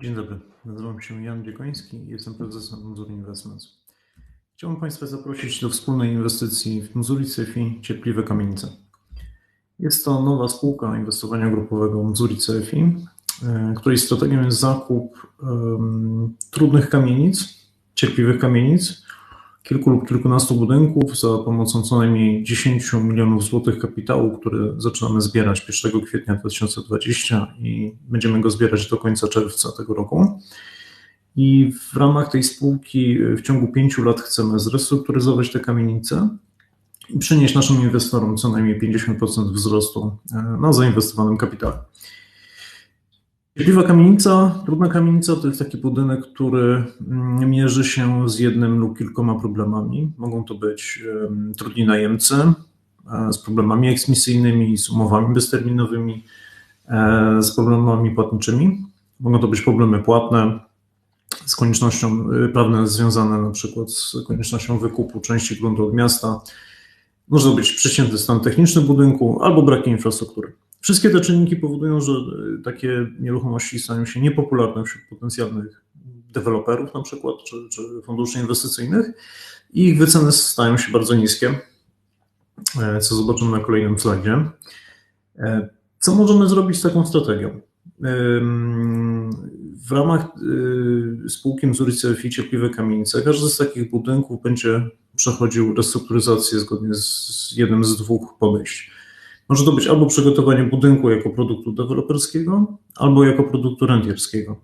Dzień dobry, nazywam się Jan Biekoński i jestem prezesem Mzur Investments. Chciałbym Państwa zaprosić do wspólnej inwestycji w Mzuri Cefi Cierpliwe Kamienice. Jest to nowa spółka inwestowania grupowego Mzuri Cefi, e, której strategią jest zakup um, trudnych kamienic, cierpliwych kamienic, kilku lub kilkunastu budynków za pomocą co najmniej 10 milionów złotych kapitału, który zaczynamy zbierać 1 kwietnia 2020 i będziemy go zbierać do końca czerwca tego roku. I w ramach tej spółki w ciągu pięciu lat chcemy zrestrukturyzować te kamienice i przynieść naszym inwestorom co najmniej 50% wzrostu e, na zainwestowanym kapitale. Cierpliwa kamienica, trudna kamienica to jest taki budynek, który mm, mierzy się z jednym lub kilkoma problemami. Mogą to być trudni najemcy e, z problemami eksmisyjnymi, z umowami bezterminowymi, e, z problemami płatniczymi. Mogą to być problemy płatne, z koniecznością y, prawne związane na przykład z koniecznością wykupu części gruntu od miasta. Może to być przeciętny stan techniczny budynku albo brak infrastruktury. Wszystkie te czynniki powodują, że y, takie nieruchomości stają się niepopularne wśród potencjalnych deweloperów na przykład, czy, czy funduszy inwestycyjnych i ich wyceny stają się bardzo niskie, e, co zobaczymy na kolejnym slajdzie. E, co możemy zrobić z taką strategią? W ramach spółki Mzurice i Cierpliwe Kamienice każdy z takich budynków będzie przechodził restrukturyzację zgodnie z jednym z dwóch podejść. Może to być albo przygotowanie budynku jako produktu deweloperskiego, albo jako produktu rentierskiego.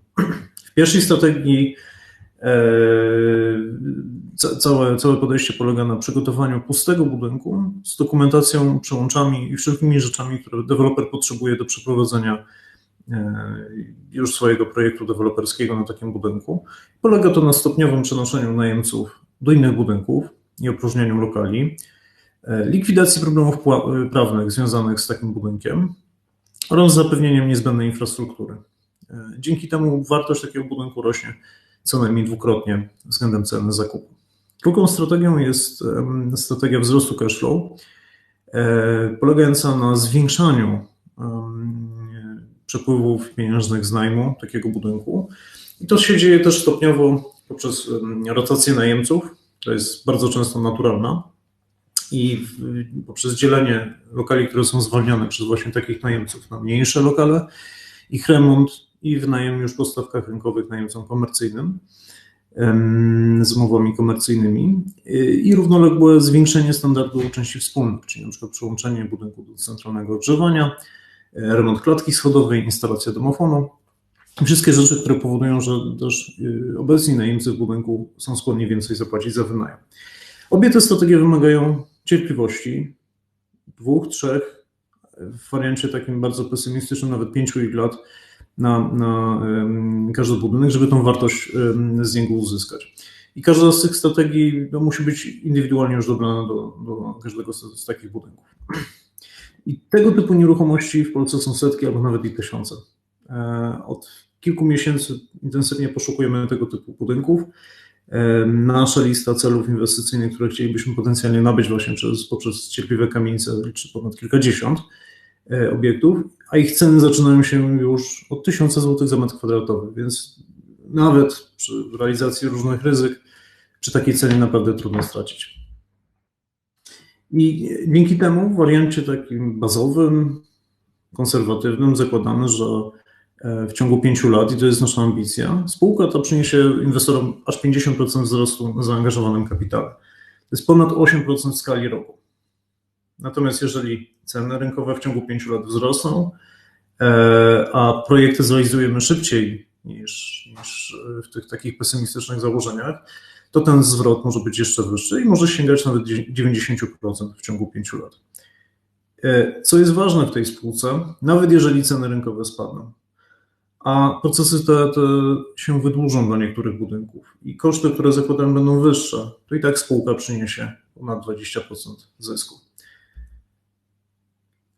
W pierwszej strategii e, całe, całe podejście polega na przygotowaniu pustego budynku z dokumentacją, przełączami i wszelkimi rzeczami, które deweloper potrzebuje do przeprowadzenia E, już swojego projektu deweloperskiego na takim budynku. Polega to na stopniowym przenoszeniu najemców do innych budynków i opróżnianiu lokali, likwidacji problemów prawnych związanych z takim budynkiem oraz zapewnieniem niezbędnej infrastruktury. E, dzięki temu wartość takiego budynku rośnie co najmniej dwukrotnie względem ceny zakupu. Drugą strategią jest strategia wzrostu cash flow, polegająca na zwiększaniu przepływów pieniężnych z najmu takiego budynku. I to się dzieje też stopniowo poprzez rotację najemców, to jest bardzo często naturalna, i poprzez dzielenie lokali, które są zwolnione przez właśnie takich najemców na mniejsze lokale, ich remont i wynajem już po stawkach rynkowych najemcom komercyjnym z umowami komercyjnymi i równoległe zwiększenie standardu części wspólnych, czyli przykład przyłączenie budynku do centralnego ogrzewania, remont klatki schodowej, instalacja domofonu. Wszystkie rzeczy, które powodują, że też y, obecni najemcy w budynku są skłonni więcej zapłacić za wynajem. Obie te strategie wymagają cierpliwości, dwóch, trzech, w wariancie takim bardzo pesymistycznym, nawet pięciu lat na, na każdy budynek, żeby tą wartość z niego uzyskać. I każda z tych strategii no, musi być indywidualnie już dobrana do, do każdego z, z takich budynków. I tego typu nieruchomości w Polsce są setki albo nawet i tysiące. E, od kilku miesięcy intensywnie poszukujemy tego typu budynków. E, nasza lista celów inwestycyjnych, które chcielibyśmy potencjalnie nabyć właśnie przez, poprzez cierpliwe kamienice, liczy ponad kilkadziesiąt e, obiektów, a ich ceny zaczynają się już od tysiąca złotych za metr kwadratowy, więc nawet przy realizacji różnych ryzyk, przy takiej cenie naprawdę trudno stracić. I dzięki temu w wariancie takim bazowym, konserwatywnym zakładamy, że w ciągu pięciu lat, i to jest nasza ambicja, spółka ta przyniesie inwestorom aż 50% wzrostu na zaangażowanym kapitale. To jest ponad 8% w skali roku. Natomiast jeżeli ceny rynkowe w ciągu pięciu lat wzrosną, e, a projekty zrealizujemy szybciej niż, niż w tych takich pesymistycznych założeniach, to ten zwrot może być jeszcze wyższy i może sięgać nawet 90% w ciągu 5 lat. E, co jest ważne w tej spółce, nawet jeżeli ceny rynkowe spadną, a procesy te, te się wydłużą dla niektórych budynków i koszty, które zakładam będą wyższe, to i tak spółka przyniesie ponad 20% zysku.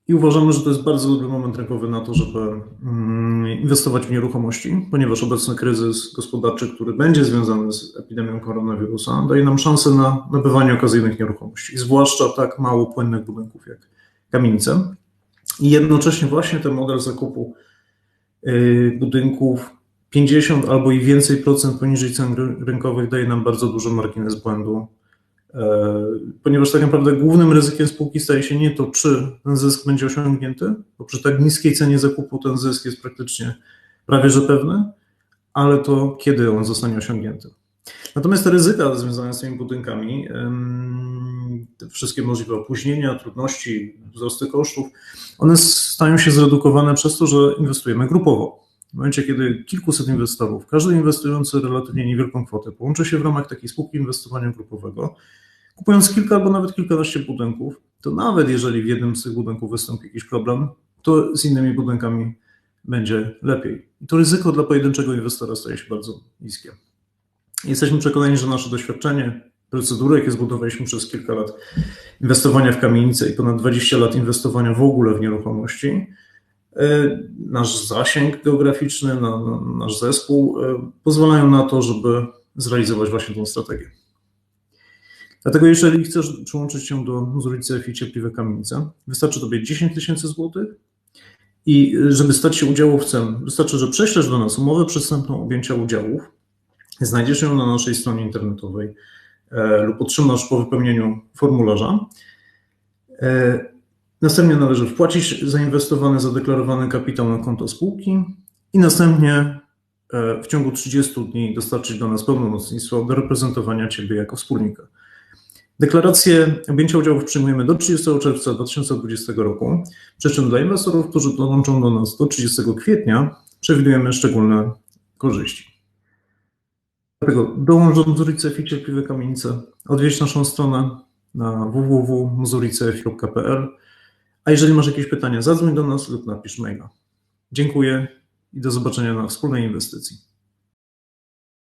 I uważamy, że to jest bardzo dobry moment rynkowy na to, żeby mm, inwestować w nieruchomości, ponieważ obecny kryzys gospodarczy, który będzie związany z epidemią koronawirusa, daje nam szansę na nabywanie okazyjnych nieruchomości, zwłaszcza tak mało płynnych budynków jak kamienice. I jednocześnie właśnie ten model zakupu budynków 50 albo i więcej procent poniżej cen ry- rynkowych daje nam bardzo duży margines błędu, e, ponieważ tak naprawdę głównym ryzykiem spółki staje się nie to, czy ten zysk będzie osiągnięty, bo przy tak niskiej cenie zakupu ten zysk jest praktycznie prawie że pewny, ale to kiedy on zostanie osiągnięty. Natomiast te ryzyka związane z tymi budynkami, wszystkie możliwe opóźnienia, trudności, wzrosty kosztów, one stają się zredukowane przez to, że inwestujemy grupowo. W momencie, kiedy kilkuset inwestorów, każdy inwestujący relatywnie niewielką kwotę, połączy się w ramach takiej spółki inwestowania grupowego, kupując kilka albo nawet kilkanaście budynków, to nawet jeżeli w jednym z tych budynków wystąpi jakiś problem, to z innymi budynkami będzie lepiej. I to ryzyko dla pojedynczego inwestora staje się bardzo niskie. Jesteśmy przekonani, że nasze doświadczenie, procedury, jakie zbudowaliśmy przez kilka lat inwestowania w kamienice i ponad 20 lat inwestowania w ogóle w nieruchomości, e, nasz zasięg geograficzny, na, na, nasz zespół e, pozwalają na to, żeby zrealizować właśnie tę strategię. Dlatego jeżeli chcesz przyłączyć się do Zuricy i Cierpliwe Kamienice, wystarczy Tobie 10 tysięcy złotych i żeby stać się udziałowcem, wystarczy, że prześlesz do nas umowę przystępną objęcia udziałów, znajdziesz ją na naszej stronie internetowej lub otrzymasz po wypełnieniu formularza. E, następnie należy wpłacić zainwestowany, zadeklarowany kapitał na konto spółki i następnie e, w ciągu 30 dni dostarczyć do nas pełnomocnictwo do reprezentowania Ciebie jako wspólnika. Deklarację objęcia udziałów przyjmujemy do 30 czerwca 2020 roku, przy czym dla inwestorów, którzy dołączą do nas do 30 kwietnia, przewidujemy szczególne korzyści. Dlatego dołącz do Muzuricefi Cierpliwe Kamienice, odwiedź naszą stronę na www.muzuricefi.pl, a jeżeli masz jakieś pytania, zadzwoń do nas lub napisz maila. Dziękuję i do zobaczenia na wspólnej inwestycji.